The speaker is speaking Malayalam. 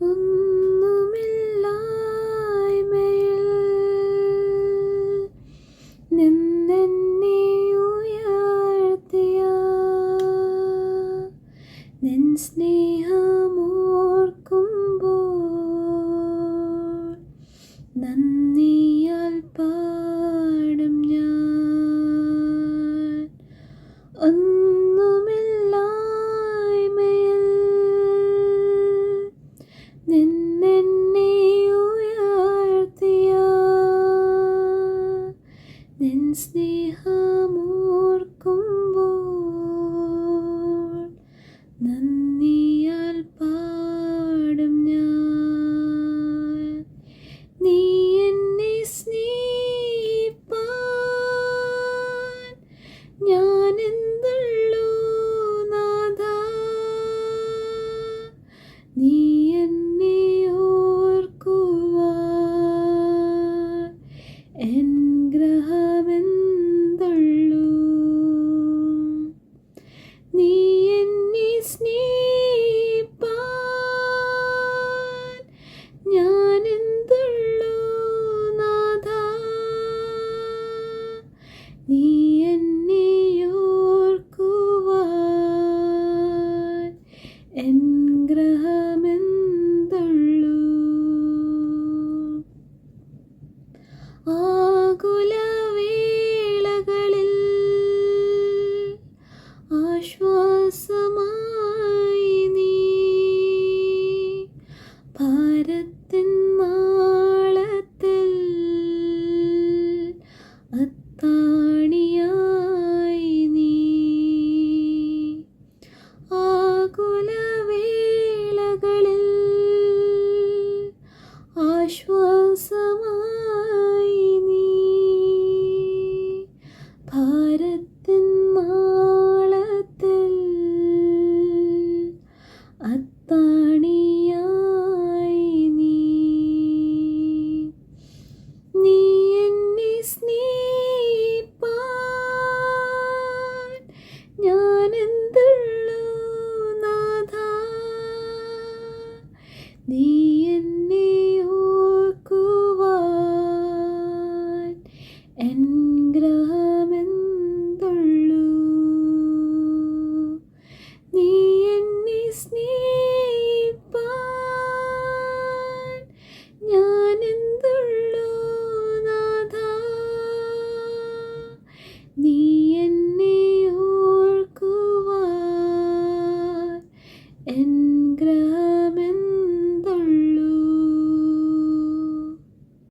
ഒന്നുമില്ലായ്മയിൽ നിന്നെന്നെ ഉയർത്തിയ നിൻ സ്നേഹം പണിയായി നീ. നീ എന്നെ സ്നേഹിപ്പാൻ ഞാനെന്തുള്ളൂ നാഥ? നീ എന്നെ ഓർക്കുവാൻ നീ എന്നെ ഓർക്കുവാൻ എൻ ഗ്രാ